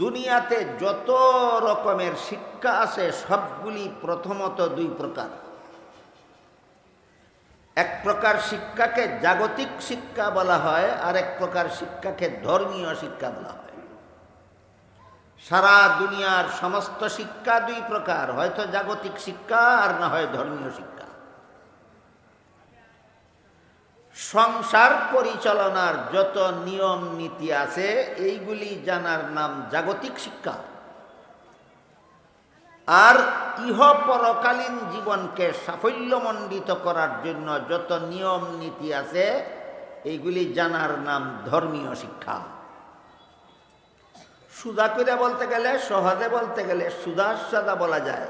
দুনিয়াতে যত রকমের শিক্ষা আছে, সবগুলি প্রথমত দুই প্রকার। এক প্রকার শিক্ষাকে জাগতিক শিক্ষা বলা হয়, আর এক প্রকার শিক্ষাকে ধর্মীয় শিক্ষা বলা হয়। সারা দুনিয়ার সমস্ত শিক্ষা দুই প্রকার, হয়তো জাগতিক শিক্ষা আর না হয় ধর্মীয় শিক্ষা। সংসার পরিচালনার যত নিয়ম নীতি আছে, এইগুলি জানার নাম জাগতিক শিক্ষা। আর ইহ পরকালীন জীবনকে সাফল্যমণ্ডিত করার জন্য যত নিয়ম নীতি আছে, এইগুলি জানার নাম ধর্মীয় শিক্ষা। সুদা করে বলতে গেলে, সহজে বলতে গেলে সুদা সাদা বলা যায়।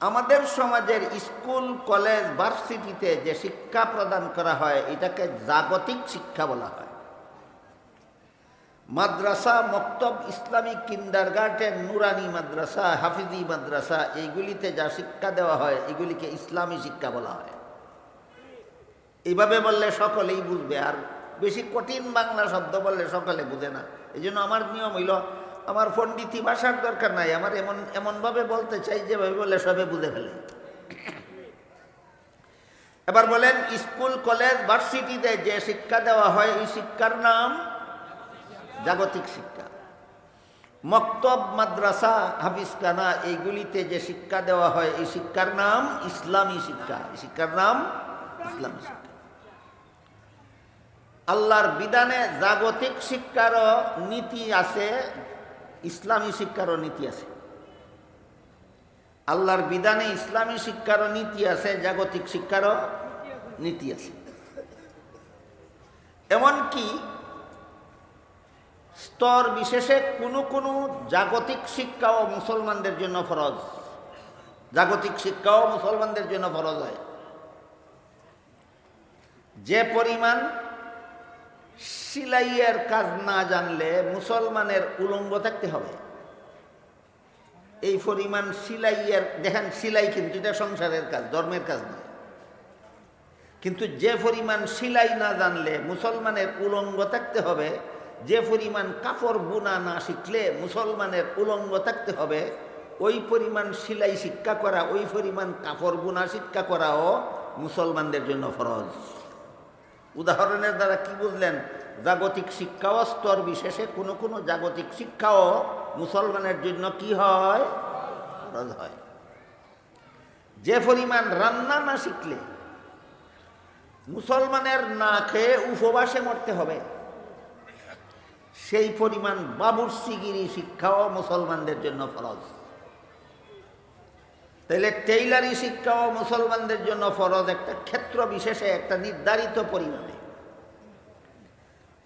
আমাদের সমাজের স্কুল, কলেজ, ভার্সিটিতে যে শিক্ষা প্রদান করা হয়, এটাকে জাগতিক শিক্ষা বলা হয়। মাদ্রাসা, মক্তব ইসলামিক কিন্ডার গার্ডেন নুরানি মাদ্রাসা, হাফিজি মাদ্রাসা, এইগুলিতে যা শিক্ষা দেওয়া হয়, এগুলিকে ইসলামী শিক্ষা বলা হয়। এইভাবে বললে সকলেই বুঝবে, আর বেশি কঠিন বাংলা শব্দ বললে সকলে বুঝে না। এই জন্য আমার নিয়ম হইল আমার পণ্ডিতি ভাষার দরকার নাই, আমার এমন, এমনভাবে বলতে চাই, যেভাবে বলে সবে বুঝে ফেলে। এবার বলেন, স্কুল, কলেজ, ভার্সিটিতে যে শিক্ষা দেওয়া হয়, এই শিক্ষার নাম জাগতিক শিক্ষা। মক্তব, মাদ্রাসা, হাফিজখানা, এইগুলিতে যে শিক্ষা দেওয়া হয়, এই শিক্ষার নাম ইসলামী শিক্ষা। এই শিক্ষার নাম ইসলামী শিক্ষা। আল্লাহর বিধানে জাগতিক শিক্ষারও নীতি আছে ইসলামী শিক্ষারও নীতি আছে। আল্লাহর বিধানে ইসলামী শিক্ষারও নীতি আছে, জাগতিক শিক্ষারও নীতি আছে। এমনকি স্তর বিশেষে কোনো কোনো জাগতিক শিক্ষাও মুসলমানদের জন্য ফরজ। জাগতিক শিক্ষাও মুসলমানদের জন্য ফরজ হয়। যে পরিমাণ সিলাইয়ের কাজ না জানলে মুসলমানের উলঙ্গ থাকতে হবে। এই পরিমাণ সিলাইয়ের দেখেন সিলাই কিন্তু এটা সংসারের কাজ, ধর্মের কাজ নয়। কিন্তু যে পরিমাণ সিলাই না জানলে মুসলমানের উলঙ্গ থাকতে হবে, যে পরিমাণ কাপড় বোনা না শিখলে মুসলমানের উলঙ্গ থাকতে হবে, ওই পরিমাণ সিলাই শিক্ষা করা, ওই পরিমাণ কাপড় বোনা শিক্ষা করাও মুসলমানদের জন্য ফরজ। উদাহরণের দ্বারা কি বুঝলেন? জাগতিক শিক্ষাও স্তর বিশেষে, কোনো কোনো জাগতিক শিক্ষাও মুসলমানের জন্য কি হয়? হয়। যে পরিমাণ রান্না না শিখলে মুসলমানের না খেয়ে উপবাসে মরতে হবে। সেই পরিমাণ বাবুর সিগিরি শিক্ষাও মুসলমানদের জন্য ফরজ। তাইলে টেইলারি শিক্ষাও মুসলমানদের জন্য ফরজ একটা ক্ষেত্র বিশেষে একটা নির্ধারিত পরিমাণে।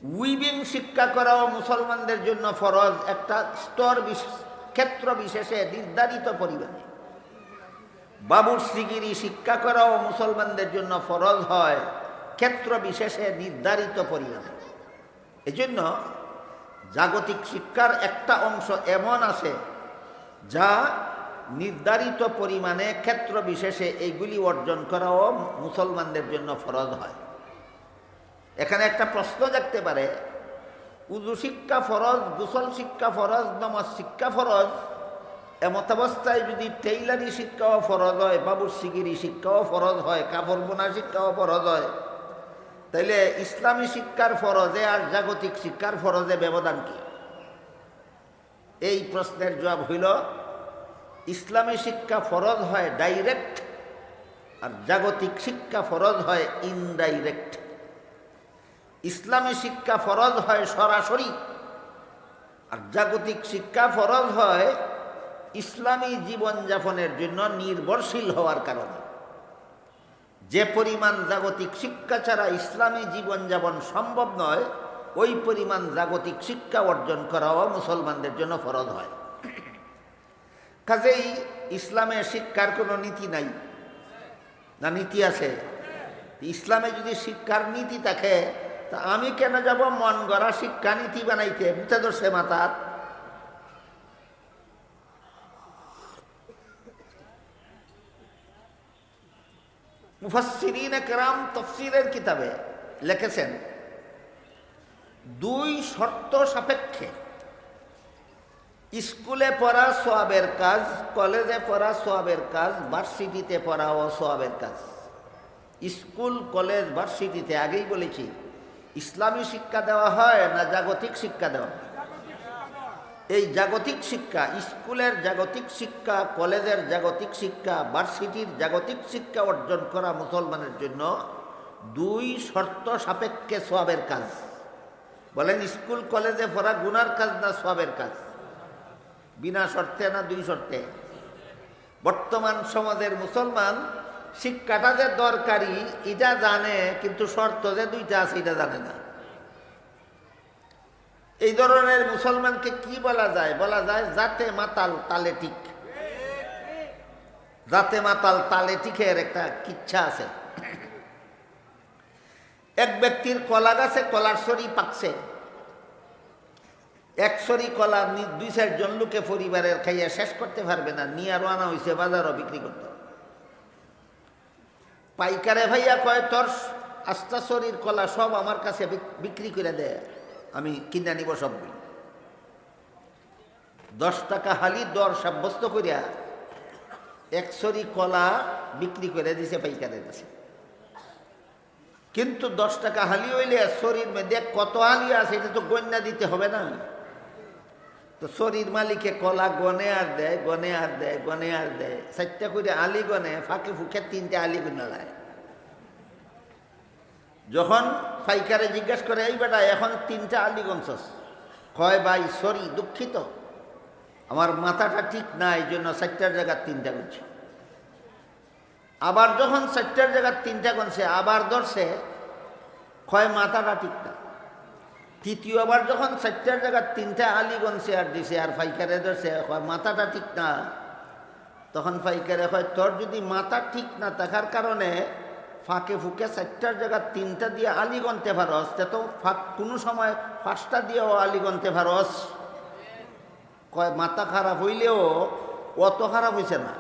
উইভিং শিক্ষা করাও মুসলমানদের জন্য ফরজ একটা স্তর ক্ষেত্র বিশেষে নির্ধারিত পরিমাণে। বাবুর সিগিরি শিক্ষা করাও মুসলমানদের জন্য ফরজ হয় ক্ষেত্র বিশেষে নির্ধারিত পরিমাণে। এজন্য জাগতিক শিক্ষার একটা অংশ এমন আছে যা নির্ধারিত পরিমাণে ক্ষেত্র বিশেষে এইগুলি অর্জন করাও মুসলমানদের জন্য ফরজ হয়। এখানে একটা প্রশ্ন জাগতে পারে, উজু শিক্ষা ফরজ, গুসল শিক্ষা ফরজ, নমাজ শিক্ষা ফরজ? এমত অবস্থায় যদি টেইলারি শিক্ষাও ফরজ হয়, বাবুর সিগিরি শিক্ষাও ফরজ হয়, কাপড় বোনা শিক্ষাও ফরজ হয়, তাইলে ইসলামী শিক্ষার ফরজে আর জাগতিক শিক্ষার ফরজে ব্যবধান কি? এই প্রশ্নের জবাব হইল ইসলামী শিক্ষা ফরজ হয় ডাইরেক্ট আর জাগতিক শিক্ষা ফরজ হয় ইনডাইরেক্ট। ইসলামী শিক্ষা ফরজ হয় সরাসরি আর জাগতিক শিক্ষা ফরজ হয় ইসলামী জীবনযাপনের জন্য নির্ভরশীল হওয়ার কারণে। যে পরিমাণ জাগতিক শিক্ষা ছাড়া ইসলামী জীবনযাপন সম্ভব নয়, ওই পরিমাণ জাগতিক শিক্ষা অর্জন করাও মুসলমানদের জন্য ফরজ হয়। কাজেই ইসলামে শিক্ষার কোনো নীতি নাই। না নীতি আছে। ইসলামে যদি শিক্ষার নীতি থাকে, তা আমি কেন যাব মন গড়া শিক্ষা নীতি বানাইতে? ধরছে মাতার মুফাসিরিন একরাম তফসিরের কিতাবে লিখেছেন, দুই শর্ত সাপেক্ষে। স্কুলে পড়া সোয়াবের কাজ, কলেজে পড়া সোয়াবের কাজ, ভার্সিটিতে পড়াও সোয়াবের কাজ। স্কুল, কলেজ, ভার্সিটিতে আগেই বলেছি, ইসলামী শিক্ষা দেওয়া হয় না জাগতিক শিক্ষা দেওয়া হয়? এই জাগতিক শিক্ষা, স্কুলের জাগতিক শিক্ষা, কলেজের জাগতিক শিক্ষা, ভার্সিটির জাগতিক শিক্ষা অর্জন করা মুসলমানের জন্য দুই শর্ত সাপেক্ষে সোয়াবের কাজ। বলেন, স্কুল, কলেজে পড়া গুনার কাজ না সোয়াবের কাজ? বিনা শর্তে না দুই শর্তে? বর্তমান সমাজের মুসলমান শিক্ষাটা যে দরকারি, এটা জানে, কিন্তু শর্ত যে দুইটা আছে, এটা জানে না। এই ধরনের মুসলমানকে কি বলা যায়? বলা যায়, জাতে মাতাল তালে ঠিক। জাতে মাতাল তালে টিকের একটা কিচ্ছা আছে। এক ব্যক্তির কলা গাছে কলার সরি পাকছে। এক সরি কলা দুই চারজন লোকে পরিবারের খাইয়া শেষ করতে পারবে না, নিয়ে আরও আনা হয়েছে বাজারও বিক্রি করতে পাইকারে ভাইয়া কয়, তোর আস্তা শরীর কলা সব আমার কাছে বিক্রি করে দেয় আমি কিনে নিব সবগুলো। দশ টাকা হালি দর সাব্যস্ত করিয়া একশরি কলা বিক্রি করে দিছে পাইকারের কাছে। কিন্তু দশ টাকা হালি হইলে শরীর মধ্যে কত হালি আছে, এটা তো গণ্যা দিতে হবে না। তো শরীর মালিকে কলা গনে আর দেয়, গনে আর দেয়, গনে আর দেয়। চারটা করে আলি গনে, ফাঁকে ফুকে তিনটে আলি গুনে দেয় যখন পাইকারে জিজ্ঞাসা করে, এই বেটা, এখন তিনটা আলি গনছস? কয়, ভাই সরি দুঃখিত। আমার মাথাটা ঠিক না, এই জন্য চারটার জায়গার তিনটা গুনছি। আবার যখন চারটার জায়গার তিনটা গনছে, আবার ধরছে, কয়, মাথাটা ঠিক না। তৃতীয়বার যখন চারটার জায়গার তিনটা আলি গনছে আর দিছে আর পাইকারে ধরছে মাথাটা ঠিক না। তখন পাইকারে কয় তোর যদি মাথা ঠিক না থাকার কারণে ফাঁকে ফুকে চারটার জায়গার তিনটা দিয়ে আলি পারস তে তো ফাঁক, কোনো সময় পাঁচটা দিয়েও আলি পারস কয়, মাথা খারাপ হইলেও অত খারাপ হইছে না।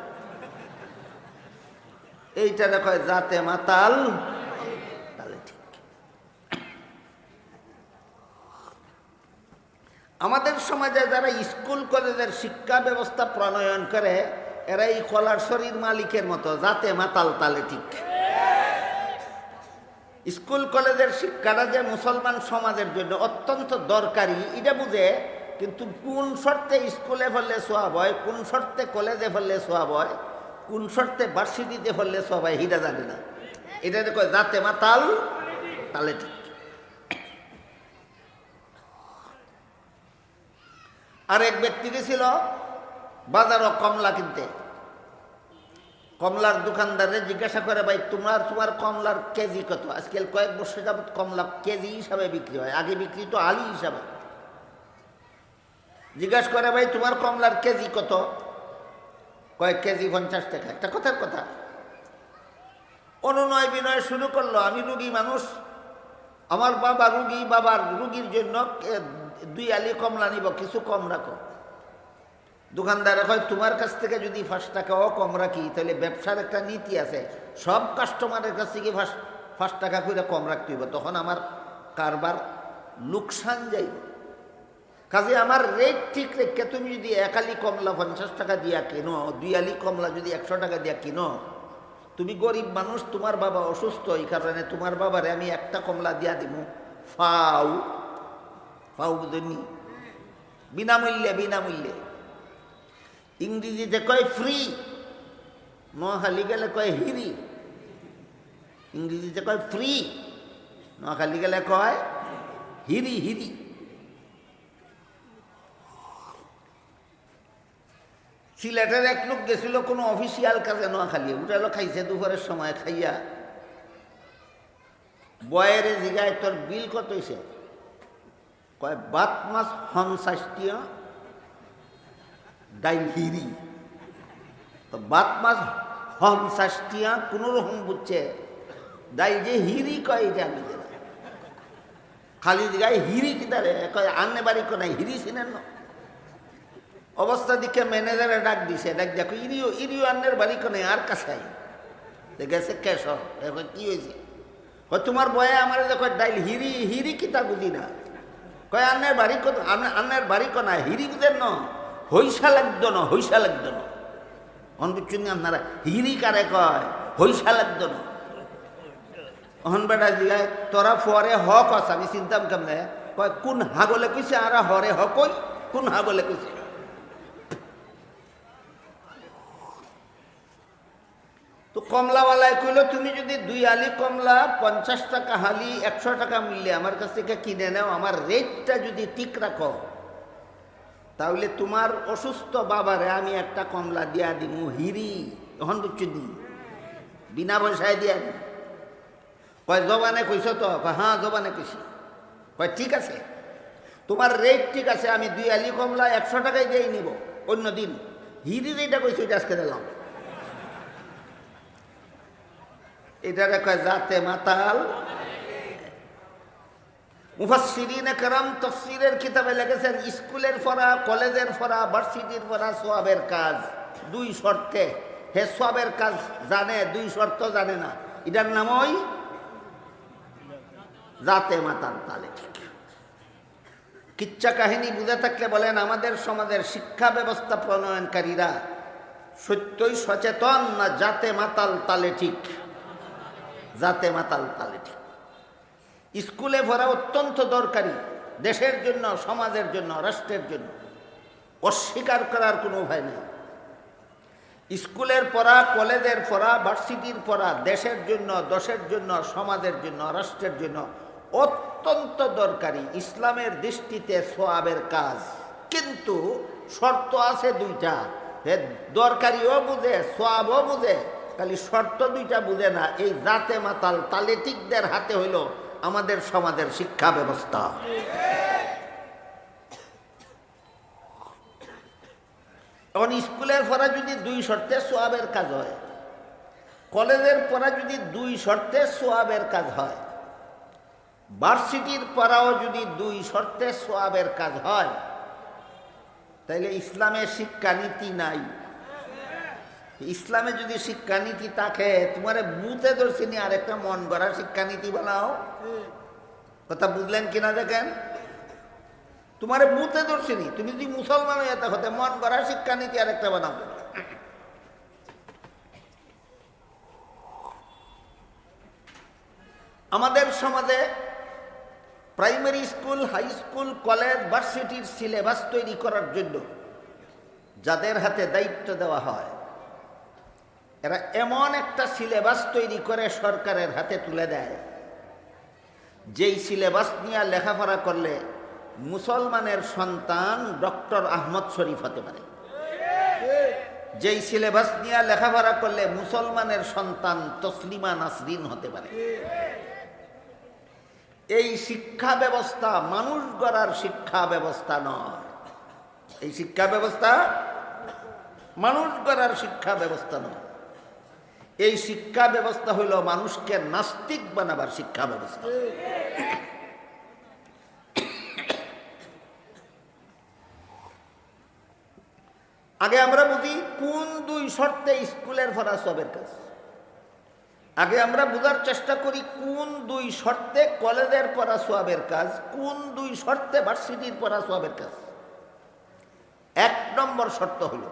এইটারে কয় যাতে মাতাল তাহলে ঠিক আমাদের সমাজে যারা স্কুল, কলেজের শিক্ষা ব্যবস্থা প্রণয়ন করে, এরা এই কলার শরীর মালিকের মতো, যাতে মাতাল তালে ঠিক। স্কুল, কলেজের শিক্ষাটা যে মুসলমান সমাজের জন্য অত্যন্ত দরকারি, এটা বুঝে, কিন্তু কোন শর্তে স্কুলে ফেললে সোয়াব হয়, কোন শর্তে কলেজে ফেললে সোয়াব হয়, কোন শর্তে ভার্সিটিতে ফেললে সোয়াব হয় হিটা জানে না। এটা কয় যাতে মাতাল তালে ঠিক। আর এক ব্যক্তি গেছিল বাজারও কমলা কিনতে। কমলার দোকানদারে জিজ্ঞাসা করে, ভাই, তোমার তোমার কমলার কেজি কত? আজকাল কয়েক বছর যাবত কমলা কেজি হিসাবে বিক্রি হয়, আগে বিক্রি তো আলি হিসাবে। জিজ্ঞাসা করে, ভাই, তোমার কমলার কেজি কত? কয়েক কেজি পঞ্চাশ টাকা। একটা কথার কথা। অনুনয় বিনয় শুরু করল, আমি রুগী মানুষ। আমার বাবা রুগী, বাবার রুগীর জন্য দুই আলি কমলা নিব, কিছু কম রাখো। দোকানদার হয় তোমার কাছ থেকে যদি পাঁচ টাকাও কম রাখি, তাহলে ব্যবসার একটা নীতি আছে। সব কাস্টমারের কাছ থেকে ফার্স্ট পাঁচ টাকা করে কম রাখতে হইব। তখন আমার কারবার লোকসান যাইব। কাজে আমার রেট ঠিক রেখে তুমি যদি এক আলি কমলা পঞ্চাশ টাকা দিয়া কিনো, দুই আলি কমলা যদি একশো টাকা দিয়া কিনো, তুমি গরিব মানুষ, তোমার বাবা অসুস্থ, এই কারণে তোমার বাবারে আমি একটা কমলা দিয়া দিব ফাউ। ফাউ বুঝেনি বিনামূল্যে বিনামূল্যে। ইংরেজিতে কয় ফ্রি নোয়াখালী গেলে কয় হিরি। ইংরেজিতে কয় ফ্রি নোয়াখালী গেলে কয় হিরি হিরি। সিলেটের এক লোক গেছিল কোনো অফিসিয়াল কাজে নোয়াখালী উঠালো খাইছে দুপুরের সময়, খাইয়া। বয়ের জিগায় তোর বিল কত হয়েছে কয়, বাত মাছ হনসাষ্টিয়া ডাইল হিরি। তো বাত মাছ হনসাষ্টিয়া কোনো রকম বুঝছে? ডাইল যে হিরি কয়, এটা আমি। খালি জিগায় হিরি কিতারে কয় আন্নে বাড়ি কোনায় হিরি চিনেন না? অবস্থা দিকে ম্যানেজারে ডাক দিছে, ডাক দেখো ইরিও ইরিও আন্নের বাড়ি কোনে আর কাছে গেছে কেশ দেখো কি হয়েছে? তোমার বয়ে আমার দেখো ডাইল হিরি হিরি কিতা বুঝি না। কয়, আন্নের বাড়ি কত আন্নের বাড়ি ক না, হিরিকদের ন হইসা লাগতো ন হইসা লাগতো না। অন বুঝছেন আপনারা? হিরি কারে কয় হইসা লাগতো না। অহন বেটা জিগায় তোরা ফরে হক আস আমি চিন্তাম কেমনে? কয় কোন হাগলে কইছে, আর হরে হকই কই কোন হাগলে কইছে? তো কমলাওয়ালায় কইল, তুমি যদি দুই আলি কমলা, পঞ্চাশ টাকা হালি, একশো টাকা মূল্যে আমার কাছ থেকে কিনে নাও, আমার রেটটা যদি ঠিক রাখো, তাহলে তোমার অসুস্থ বাবারে আমি একটা কমলা দিয়া দিব হিরি তখন বুঝছ দি বিনা পয়সায় দিয়া দিই কয়, জবানে কইছ তো? হ্যাঁ জবানে কইছি। কয়, ঠিক আছে, তোমার রেট ঠিক আছে, আমি দুই আলি কমলা, একশো টাকায় দিয়েই নিব, অন্য দিন। হিরি যেটা কইছি ওইটা আজকে দিলাম। এটারে কয় জাতে মাতাল মুফাসসিরিন کرام তফসিরের কিতাবে লিখেছেন স্কুলের পড়া কলেজের পড়া ভার্সিটির পড়া সোয়াবের কাজ দুই শর্তে হে সোয়াবের কাজ জানে দুই শর্ত জানে না এটার নাম ওই জাতে মাতাল তালে ঠিক কিচ্ছা কাহিনী বুঝে থাকলে বলেন আমাদের সমাজের শিক্ষা ব্যবস্থা প্রণয়নকারীরা সত্যই সচেতন না জাতে মাতাল তালে ঠিক জাতে মাতাল তালে ঠিক। স্কুলে ভরা অত্যন্ত দরকারি দেশের জন্য, সমাজের জন্য, রাষ্ট্রের জন্য। অস্বীকার করার কোনো উপায় নেই। স্কুলের পড়া, কলেজের পড়া, ভার্সিটির পড়া দেশের জন্য দেশের জন্য, সমাজের জন্য, রাষ্ট্রের জন্য অত্যন্ত দরকারি। ইসলামের দৃষ্টিতে সোয়াবের কাজ। কিন্তু শর্ত আছে দুইটা। দরকারিও বুঝে, সোয়াবও বুঝে খালি শর্ত দুইটা বুঝে না, এই জাতে মাতাল তালেটিকদের হাতে হইল আমাদের সমাজের শিক্ষা ব্যবস্থা। এখন স্কুলের পড়া যদি দুই শর্তে সোয়াবের কাজ হয়, কলেজের পড়া যদি দুই শর্তে সোয়াবের কাজ হয়, ভার্সিটির পড়াও যদি দুই শর্তে সোয়াবের কাজ হয়, তাইলে ইসলামের শিক্ষানীতি নাই। ইসলামে যদি শিক্ষানীতি থাকে, তোমার বুতে ধরছিনি আর একটা মন গড়া শিক্ষানীতি বানাও। কথা বুঝলেন কিনা দেখেন? তোমার বুতে ধরছিনি তুমি যদি মুসলমান হয়ে হতে মন গড়া শিক্ষানীতি আর একটা বানাও। আমাদের সমাজে primary school, high school, college, ভার্সিটির সিলেবাস তৈরি করার জন্য যাদের হাতে দায়িত্ব দেওয়া হয় এরা এমন একটা সিলেবাস তৈরি করে সরকারের হাতে তুলে দেয়। যেই সিলেবাস নিয়ে লেখাপড়া করলে মুসলমানের সন্তান ডক্টর আহমদ শরীফ হতে পারে। যেই সিলেবাস নিয়ে লেখাপড়া করলে মুসলমানের সন্তান তসলিমা নাসরিন হতে পারে। এই শিক্ষা ব্যবস্থা মানুষ গড়ার শিক্ষা ব্যবস্থা নয়। এই শিক্ষা ব্যবস্থা মানুষ গড়ার শিক্ষা ব্যবস্থা নয়। এই শিক্ষা ব্যবস্থা হইল মানুষকে নাস্তিক বানাবার শিক্ষা ব্যবস্থা। আগে আমরা বুঝি কোন দুই শর্তে স্কুলের ভরা সবের কাজ। আগে আমরা বোঝার চেষ্টা করি কোন দুই শর্তে কলেজের পড়া সোয়াবের কাজ, কোন দুই শর্তে ভার্সিটির পড়া সোয়াবের কাজ। এক নম্বর শর্ত হল,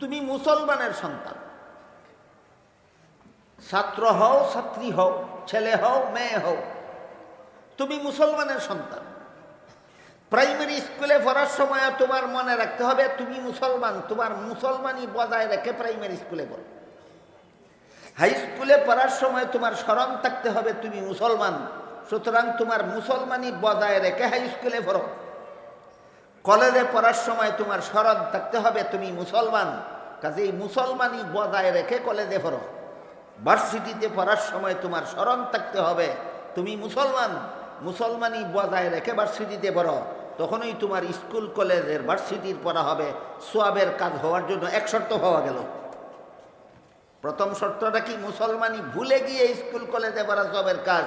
তুমি মুসলমানের সন্তান। ছাত্র হও, ছাত্রী হও, ছেলে হও, মেয়ে হও। তুমি মুসলমানের সন্তান। প্রাইমারি স্কুলে পড়ার সময় তোমার মনে রাখতে হবে, তুমি মুসলমান। তোমার মুসলমানই বজায় রেখে প্রাইমারি স্কুলে পড়ো। হাই স্কুলে পড়ার সময় তোমার স্মরণ থাকতে হবে, তুমি মুসলমান। সুতরাং তোমার মুসলমানই বজায় রেখে হাই স্কুলে পড়ো। কলেজে পড়ার সময় তোমার স্মরণ থাকতে হবে, তুমি মুসলমান। কাজেই মুসলমানই বজায় রেখে কলেজে পড়ো। ভার্সিটিতে পড়ার সময় তোমার স্মরণ থাকতে হবে। তুমি মুসলমান, মুসলমানই বজায় রেখে ভার্সিটিতে পড়ো। তখনই তোমার স্কুল, কলেজের ভার্সিটির পড়া হবে। সোয়াবের কাজ হওয়ার জন্য এক শর্ত হওয়া গেল। প্রথম শর্তটা কি? মুসলমানই ভুলে গিয়ে স্কুল, কলেজে পড়া সবের কাজ,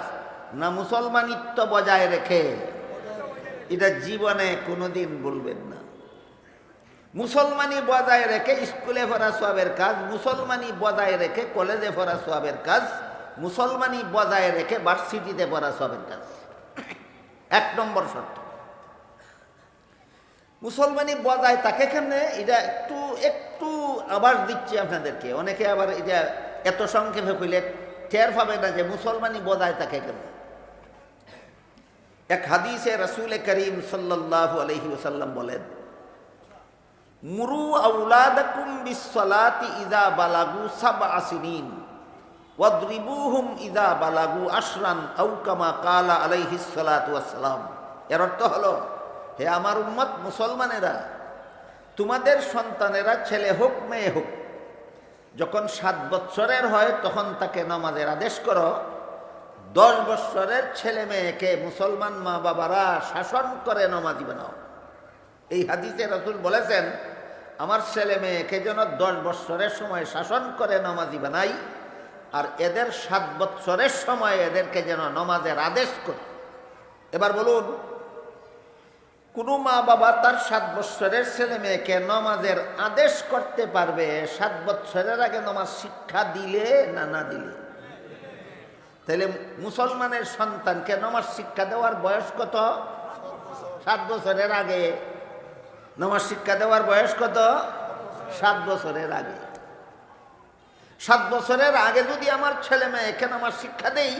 না মুসলমানিত্ব বজায় রেখে? এটা জীবনে কোনোদিন বলবেন না। মুসলমানি বজায় রেখে স্কুলে পড়া সবের কাজ, মুসলমানি বজায় রেখে কলেজে পড়া সবের কাজ, মুসলমানি বজায় রেখে ভার্সিটিতে পড়া সবের কাজ। এক নম্বর শর্ত। মুসলমানি বজায় তাকে কেমনে? এটা একটু একটু আবার দিচ্ছি আপনাদেরকে। অনেকে আবার এটা এত সংক্ষেপে কইলে টের পাবে না যে মুসলমানি বজায় তাকে কেমনে। এক হাদিসে রসুল করিম সাল্লাহ আলহি ওসাল্লাম বলেন মুরু আউলাদাকুম বিসসালাতি ইদা বালাগু সাব আসিনিন ওয়াদ্রিবুহুম ইদা বালাগু আশরান আউ কামা কালা আলাইহিস সালাতু ওয়াসসালাম। এর অর্থ হলো, হে আমার উম্মত মুসলমানেরা, তোমাদের সন্তানেরা ছেলে হোক, মেয়ে হোক, যখন সাত বৎসরের হয় তখন তাকে নামাজের আদেশ করো, দশ বৎসরের ছেলে মেয়েকে মুসলমান মা বাবারা শাসন করে নমাজি বানাও। এই হাদিসে রসুল বলেছেন, আমার ছেলে মেয়েকে যেন দশ বৎসরের সময় শাসন করে, নমাজি বানাই, আর এদের সাত বৎসরের সময় এদেরকে যেন নমাজের আদেশ করে। এবার বলুন, কোনো মা বাবা তার সাত বৎসরের ছেলে মেয়েকে নমাজের আদেশ করতে পারবে, সাত বৎসরের আগে নমাজ শিক্ষা দিলে না না দিলে? তাহলে মুসলমানের সন্তানকে নমাজ শিক্ষা দেওয়ার বয়স কত? সাত বছরের আগে। নমাজ শিক্ষা দেওয়ার বয়স কত? সাত বছরের আগে। সাত বছরের আগে যদি আমার ছেলে মেয়েকে নামাজ শিক্ষা দেই,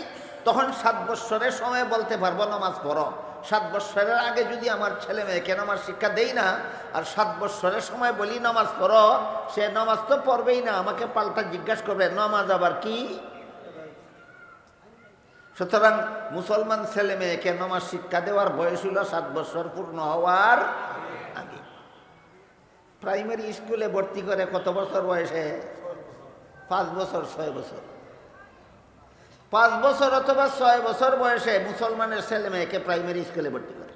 তখন সাত বৎসরের সময় বলতে পারব নামাজ পড়ো। সাত বৎসরের আগে যদি আমার ছেলে মেয়েকে নামাজ শিক্ষা দেই না, আর সাত বৎসরের সময় বলি নামাজ পড়ো, সে নামাজ তো পড়বেই না, আমাকে পাল্টা জিজ্ঞাসা করবে, নামাজ আবার কি? সুতরাং মুসলমান ছেলে মেয়েকে নামাজ শিক্ষা দেওয়ার বয়স হলো সাত বছর পূর্ণ হওয়ার প্রাইমারি স্কুলে ভর্তি করে কত বছর বয়সে? পাঁচ বছর, ছয় বছর। পাঁচ বছর অথবা ছয় বছর বয়সে মুসলমানের ছেলে মেয়েকে প্রাইমারি স্কুলে ভর্তি করে।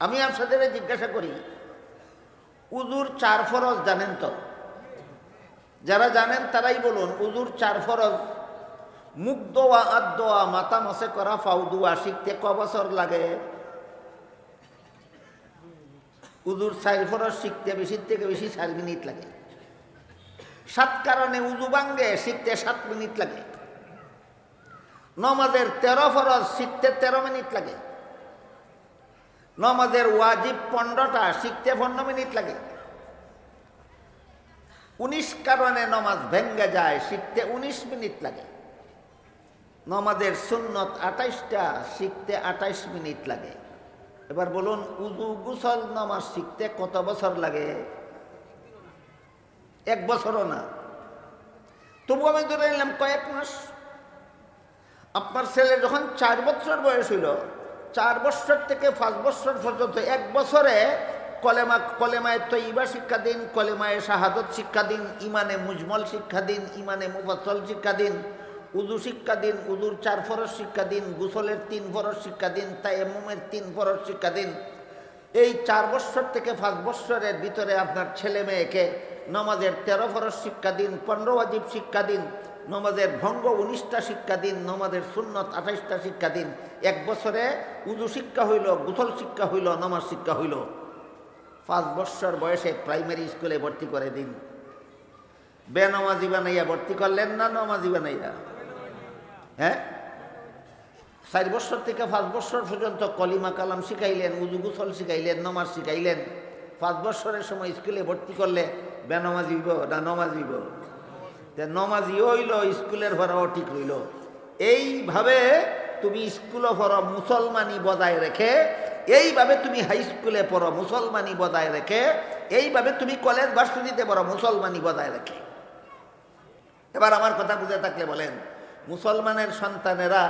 আমি আপনাদের জিজ্ঞাসা করি, উজুর চার ফরজ জানেন তো? যারা জানেন তারাই বলুন, উজুর চার ফরজ, মুখ দোয়া আদ দোয়া, মাথা মসে করা ফাউ দুয়া শিখতে ক বছর লাগে? উজুর চার ফরজ শিখতে বেশির থেকে বেশি চার মিনিট লাগে। সাত কারণে উজু বাঙ্গে শিখতে সাত মিনিট লাগে। নমাজের তেরো ফরজ শিখতে তেরো মিনিট লাগে। নমাজের ওয়াজিব পনেরোটা শিখতে পনেরো মিনিট লাগে। উনিশ কারণে নমাজ ভেঙ্গে যায়, শিখতে উনিশ মিনিট লাগে। নমাজের সুন্নত আঠাইশটা, শিখতে আঠাইশ মিনিট লাগে। এবার বলুন, উজু গুসল নামাজ শিখতে কত বছর লাগে? এক বছরও না। তবু আমি ধরে নিলাম কয়েক মাস। আপনার ছেলে যখন চার বছর বয়স হইল, চার বছর থেকে পাঁচ বছর পর্যন্ত এক বছরে কলেমা কলেমায় তৈবা শিক্ষা দিন, কলেমায় শাহাদত শিক্ষা দিন, ইমানে মুজমল শিক্ষা দিন, ইমানে মুফাসল শিক্ষা দিন উজু শিক্ষা দিন, উজুর চার ফরজ শিক্ষা দিন, গুসলের তিন ফরজ শিক্ষা দিন তাইমুমের তিন ফরজ শিক্ষা দিন। এই চার বছর থেকে পাঁচ বছরের ভিতরে আপনার ছেলে মেয়েকে নমাজের তেরো ফরজ শিক্ষা দিন, পনেরো অজীব শিক্ষা দিন, নমাজের ভঙ্গ উনিশটা শিক্ষা দিন, নমাজের সুন্নত আঠাইশটা শিক্ষা দিন। এক বছরে উজু শিক্ষা হইল, গুসল শিক্ষা হইল, নমাজ শিক্ষা হইল। পাঁচ বছর বয়সে প্রাইমারি স্কুলে ভর্তি করে দিন। বেনমাজি বানাইয়া ভর্তি করলেন না নমাজি বানাইয়া? হ্যাঁ? চার বছর থেকে পাঁচ বছর পর্যন্ত কলিমা কালাম শিখাইলেন, উজু গুসল শিখাইলেন, নমাজ শিখাইলেন। পাঁচ বছরের সময় স্কুলে ভর্তি করলে বেনমাজি হইব না নমাজি হইব? নমাজি হইল, স্কুলের ভরাও ঠিক রইল। এইভাবে তুমি স্কুলে পড়ো মুসলমানি বজায় রেখে, এইভাবে তুমি হাই স্কুলে পড়ো মুসলমানি বজায় রেখে, এইভাবে তুমি কলেজ ভার্সিটিতে পড়ো মুসলমানি বজায় রেখে। এবার আমার কথা বুঝে থাকলে বলেন মুসলমানের সন্তানেরা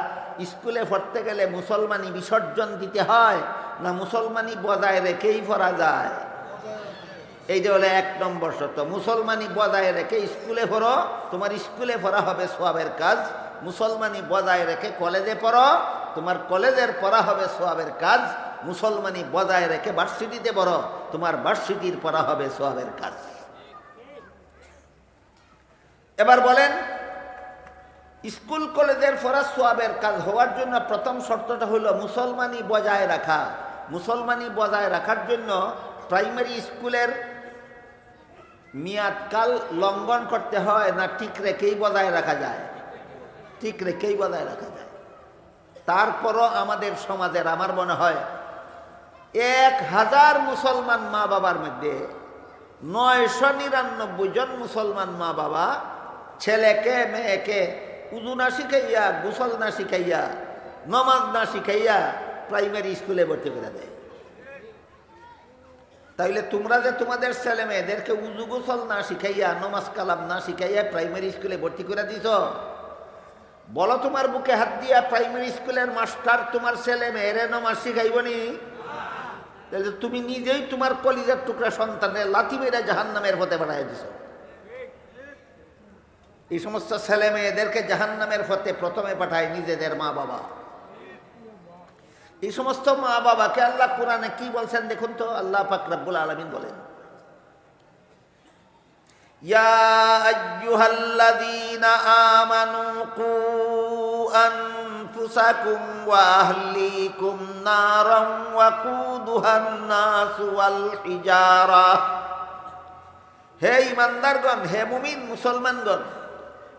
স্কুলে পড়তে গেলে মুসলমানি বিসর্জন দিতে হয় না মুসলমানি বজায় রেখেই পড়া যায়? এইটা হলো এক নম্বর শর্ত, মুসলমানি বজায় রেখে স্কুলে পড়ো, তোমার স্কুলে পড়া হবে সোয়াবের কাজ। মুসলমানি বজায় রেখে কলেজে পড়ো, তোমার কলেজের পড়া হবে সোয়াবের কাজ। মুসলমানি বজায় রেখে ভার্সিটিতে পড়ো, তোমার ভার্সিটির পড়া হবে সোয়াবের কাজ। এবার বলেন স্কুল কলেজের পড়া সোয়াবের কাজ হওয়ার জন্য প্রথম শর্তটা হলো মুসলমানি বজায় রাখা। মুসলমানি বজায় রাখার জন্য প্রাইমারি স্কুলের মেয়াদকাল লঙ্ঘন করতে হয় না, ঠিক রেখেই বজায় রাখা যায়। ঠিক রেখেই বজায় রাখা যায়। তারপরও আমাদের সমাজের, আমার মনে হয়, এক হাজার মুসলমান মা বাবার মধ্যে নয়শো নিরানব্বই জন মুসলমান মা বাবা ছেলেকে, মেয়েকে উজু না শিখাইয়া, গুসল না শিখাইয়া, নমাজ না শিখাইয়া প্রাইমারি স্কুলে ভর্তি করে দেয়। তাইলে তোমরা যে তোমাদের ছেলে মেয়েদেরকে উজু গোসল না শিখাইয়া, নমাজ কালাম না শিখাইয়া প্রাইমারি স্কুলে ভর্তি করে দিছ, বলো তোমার বুকে হাত দিয়া প্রাইমারি স্কুলের মাস্টার তোমার ছেলে মেয়েরে নমাজ শিখাইব নি? তাহলে তুমি নিজেই তোমার কলিজার টুকরা সন্তানের লাথি মেয়েরা জাহান নামের হতে বাড়াই দিছ। এই সমস্ত ছেলে মেয়েদেরকে জাহান নামের হতে প্রথমে পাঠায় নিজেদের মা বাবা। এই সমস্ত মা বাবাকে আল্লাহ কোরআনে কি বলছেন দেখুন তো, আল্লাহ পাক রব্বুল আলমিন বলেন হে ইমানদারগণ, হে মুমিন মুসলমানগণ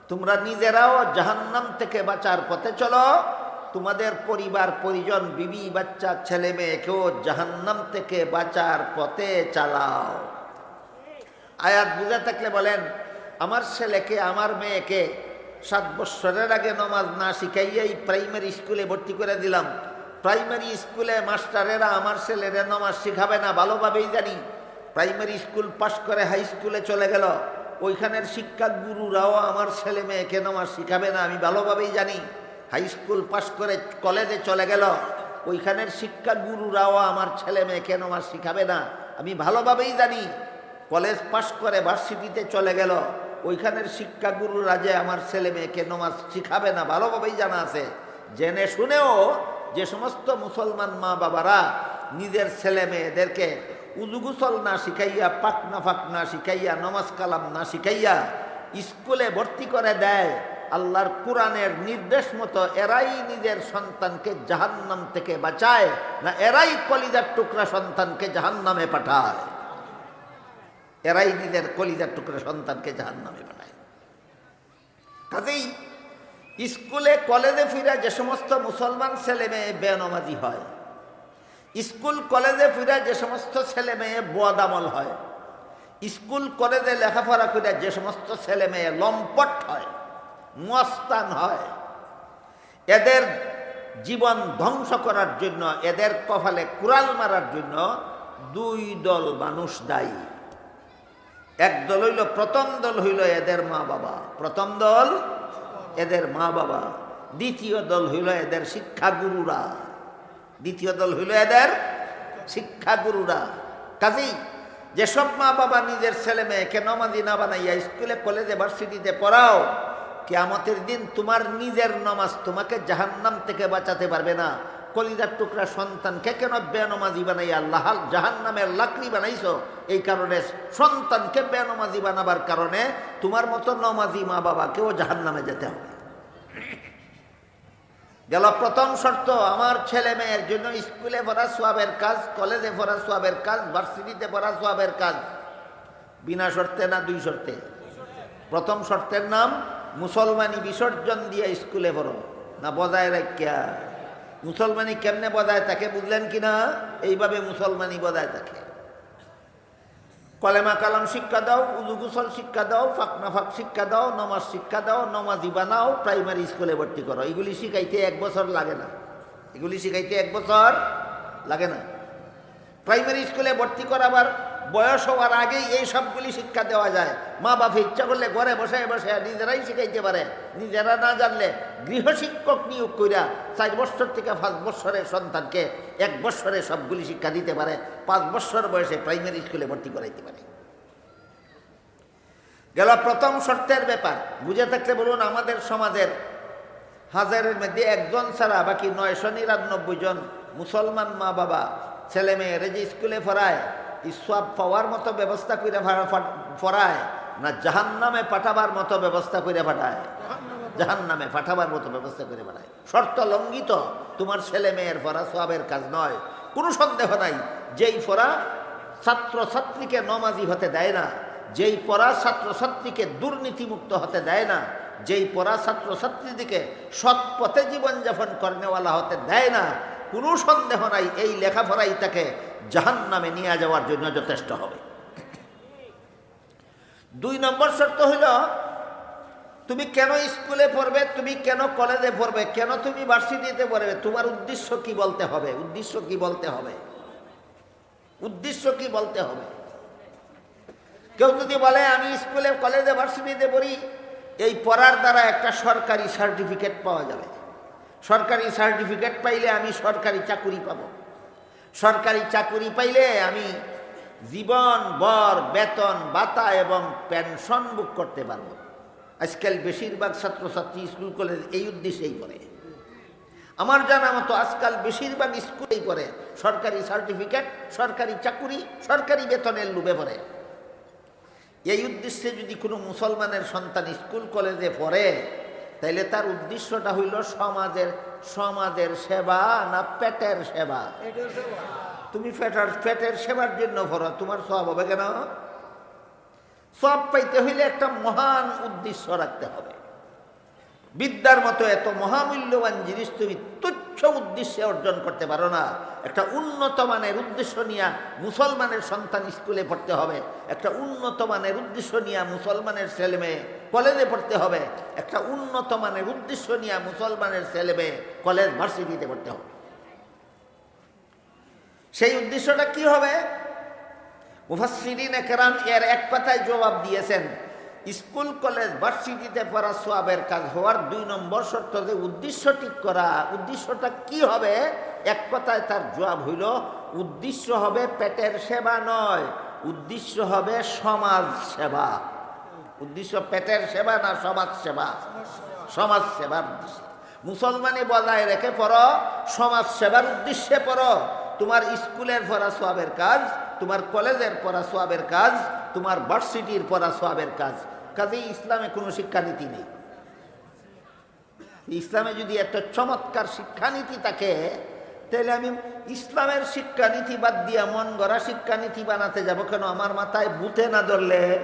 তোমরা নিজেরাও জাহান্নাম থেকে বাঁচার পথে চলো। তোমাদের পরিবার, পরিজন, বিবি, বাচ্চা, ছেলে মেয়েকেও জাহান্নাম থেকে বাঁচার পথে চালাও। আয়াত বুঝে থাকলে বলেন, আমার ছেলেকে, আমার মেয়েকে সাত বৎসরের আগে নমাজ না শিখাইয়াই প্রাইমারি স্কুলে ভর্তি করে দিলাম। প্রাইমারি স্কুলে মাস্টারেরা আমার ছেলেরা নমাজ শিখাবে না, ভালোভাবেই জানি। প্রাইমারি স্কুল পাশ করে হাই স্কুলে চলে গেল। ওইখানের শিক্ষা গুরুরাও আমার ছেলে মেয়েকে নমাজ শিখাবে না, আমি ভালোভাবেই জানি। হাই স্কুল পাশ করে কলেজে চলে গেল। ওইখানের শিক্ষা গুরুরাও আমার ছেলে মেয়েকে নমাজ শিখাবে না, আমি ভালোভাবেই জানি। কলেজ পাশ করে ভার্সিটিতে চলে গেল। ওইখানের শিক্ষা গুরুরা যে আমার ছেলে মেয়েকে নমাজ শিখাবে না, ভালোভাবেই জানা আছে। জেনে শুনেও যে সমস্ত মুসলমান মা বাবারা নিজের ছেলে মেয়েদেরকে উজুগুসল না শিখাইয়া, পাক না ফাক না শিখাইয়া, নমাজ কালাম না শিখাইয়া স্কুলে ভর্তি করে দেয়, আল্লাহর কোরআনের নির্দেশ মতো এরাই নিজের সন্তানকে জাহান্নাম থেকে বাঁচায় না এরাই কলিজার টুকরা সন্তানকে জাহান্নামে পাঠায়? এরাই নিজের কলিজার টুকরা সন্তানকে জাহান্নামে পাঠায়। কাজেই স্কুলে কলেজে ফিরে যে সমস্ত মুসলমান ছেলে মেয়ে বেনমাজি হয় স্কুল, কলেজে ফিরে যে সমস্ত ছেলে মেয়ে বদামল হয়, স্কুল, কলেজে লেখাপড়া করে যে সমস্ত ছেলে মেয়ে লম্পট হয় মস্তান হয়, এদের জীবন ধ্বংস করার জন্য, এদের কপালে কুড়াল মারার জন্য দুই দল মানুষ দায়ী। এক দল হইল, প্রথম দল হইল এদের মা বাবা, প্রথম দল এদের মা বাবা, দ্বিতীয় দল হইল এদের শিক্ষাগুরুরা। দ্বিতীয় দল হইল এদের শিক্ষাগুরুরা। কাজেই যেসব মা বাবা নিজের ছেলে মেয়েকে নমাজি না বানাইয়া স্কুলে, কলেজে, ভার্সিটিতে পড়াও, কেয়ামতের দিন তোমার নিজের নমাজ তোমাকে জাহান্নাম থেকে বাঁচাতে পারবে না। কলিজার টুকরা সন্তানকে কেন বেনমাজি বানাইয়া লাহাল জাহান্নামের লাকড়ি বানাইছো? এই কারণে সন্তানকে বেনমাজি বানাবার কারণে তোমার মতো নমাজি মা বাবাকেও জাহান্নামে যেতে হবে। গেল প্রথম শর্ত, আমার ছেলে মেয়ের জন্য স্কুলে পড়া সোয়াবের কাজ, কলেজে পড়া সোয়াবের কাজ, ভার্সিটিতে পড়া সোয়াবের কাজ। বিনা শর্তে না দুই শর্তে? প্রথম শর্তের নাম, মুসলমানি বিসর্জন দিয়ে স্কুলে পড়ো না বজায় রাখিয়া। মুসলমানি কেমনে বজায় থাকে বুঝলেন কি না এইভাবে মুসলমানি বজায় থাকে। কলেমা কালাম শিক্ষা দাও, উজু গুসল শিক্ষা দাও ফাঁকনা ফাঁক শিক্ষা দাও, নমাজ শিক্ষা দাও, নমাজি বানাও, প্রাইমারি স্কুলে ভর্তি করো। এগুলি শিখাইতে এক বছর লাগে না। এগুলি শিখাইতে এক বছর লাগে না। প্রাইমারি স্কুলে ভর্তি করাবার বয়স হওয়ার আগেই এই সবগুলি শিক্ষা দেওয়া যায়। মা বাবা ইচ্ছা করলে ঘরে বসে বসে নিজেরাই শিখাইতে পারে। নিজেরা না জানলে গৃহশিক্ষক নিয়োগ কইরা চার বছর থেকে পাঁচ বছরের সন্তানকে এক বছরে সবগুলি শিক্ষা দিতে পারে। পাঁচ বছর বয়সে প্রাইমারি স্কুলে ভর্তি করাইতে পারে। গেল প্রথম শর্তের ব্যাপার। বুঝে থাকলে বলুন, আমাদের সমাজের হাজারের মধ্যে একজন ছাড়া বাকি নয়শো নিরানব্বই জন মুসলমান মা বাবা, ছেলে মেয়েরা যে স্কুলে পড়ায় ইসব পাওয়ার মতো ব্যবস্থা করে পড়ায় না জাহান নামে পাঠাবার মতো ব্যবস্থা করে পাঠায়? জাহান নামে পাঠাবার মতো ব্যবস্থা করে পাঠায়। শর্ত লঙ্ঘিত, তোমার ছেলে মেয়ের পড়া সবের কাজ নয়। কোনো সন্দেহ নাই, যেই পড়া ছাত্র ছাত্রীকে নমাজি হতে দেয় না, যেই পড়া ছাত্র ছাত্রীকে দুর্নীতিমুক্ত হতে দেয় না, যেই পড়া ছাত্র ছাত্রীদিকে সৎ পথে জীবনযাপন করেনেওয়ালা হতে দেয় না, কোনো সন্দেহ নাই, এই লেখাপড়াই তাকে জাহান নামে নিয়ে যাওয়ার জন্য যথেষ্ট হবে। দুই নম্বর শর্ত হইল, তুমি কেন স্কুলে পড়বে, তুমি কেন কলেজে পড়বে, কেন তুমি ভার্সিটিতে পড়বে, তোমার উদ্দেশ্য কি বলতে হবে? উদ্দেশ্য কি বলতে হবে? উদ্দেশ্য কি বলতে হবে? কেউ যদি বলে, আমি স্কুলে, কলেজে, ভার্সিটিতে পড়ি, এই পড়ার দ্বারা একটা সরকারি সার্টিফিকেট পাওয়া যাবে। সরকারি সার্টিফিকেট পাইলে আমি সরকারি চাকুরি পাব। সরকারি চাকুরি পাইলে আমি জীবন বর বেতন, ভাতা এবং পেনশন বুক করতে পারব। আজকাল বেশিরভাগ ছাত্রছাত্রী স্কুল, কলেজ এই উদ্দেশ্যেই পড়ে আমার জানা মতো আজকাল বেশিরভাগ স্কুলেই পড়ে সরকারি সার্টিফিকেট, সরকারি চাকুরি, সরকারি বেতনের লুবে পড়ে। এই উদ্দেশ্যে যদি কোনো মুসলমানের সন্তান স্কুল, কলেজে পড়ে, তাইলে তার উদ্দেশ্যটা হইল সমাজের সমাজের সেবা না পেটের সেবা? তুমি পেটের পেটের সেবার জন্য পড়ো তোমার সব হবে কেন? সব পাইতে হইলে একটা মহান উদ্দেশ্য রাখতে হবে। বিদ্যার মতো এত মহামূল্যবান জিনিস তুমি তুচ্ছ উদ্দেশ্যে অর্জন করতে পারো না। একটা উন্নত মানের উদ্দেশ্য নিয়ে মুসলমানের সন্তান স্কুলে পড়তে হবে। একটা উন্নত মানের উদ্দেশ্য নিয়ে মুসলমানের ছেলে মেয়ে কলেজে পড়তে হবে। একটা উন্নত মানের, উদ্দেশ্য নিয়ে মুসলমানের ছেলে মেয়ে কলেজ ভার্সিটিতে পড়তে হবে। সেই উদ্দেশ্যটা কি হবে? মুফাসসিরিন একরাম এর এক কথায় জবাব দিয়েছেন, স্কুল, কলেজ, ভার্সিটিতে পড়া সোয়াবের কাজ হওয়ার দুই নম্বর শর্ত যে উদ্দেশ্য ঠিক করা, উদ্দেশ্যটা কি হবে? এক কথায় তার জবাব হইল, উদ্দেশ্য হবে পেটের সেবা নয়, উদ্দেশ্য হবে সমাজ সেবা। উদ্দেশ্য পেটের সেবা না সমাজ সেবা? সমাজ সেবার উদ্দেশ্য। মুসলমানি বজায় রেখে পড়ো, সমাজ সেবার উদ্দেশ্যে পড়ো। তোমার স্কুলের পড়া সোয়াবের কাজ, তোমার কলেজের পড়া সোয়াবের কাজ, তোমার ভার্সিটির পড়া সোয়াবের কাজ। কাজেই ইসলামে কোনো শিক্ষানীতি নেই। ইসলামে যদি একটা চমৎকার শিক্ষানীতি থাকে, তাহলে আমি ইসলামের শিক্ষানীতি বাদ দিয়া মন গড়া শিক্ষানীতি বানাতে যাব। কেন? আমার মাথায় বুথে না ধরলে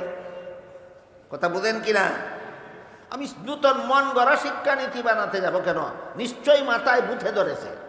কথা বুঝেন কিনা? আমি নূতন মন গড়া শিক্ষানীতি বানাতে যাব কেন? নিশ্চয়ই মাথায় বুথে ধরেছে।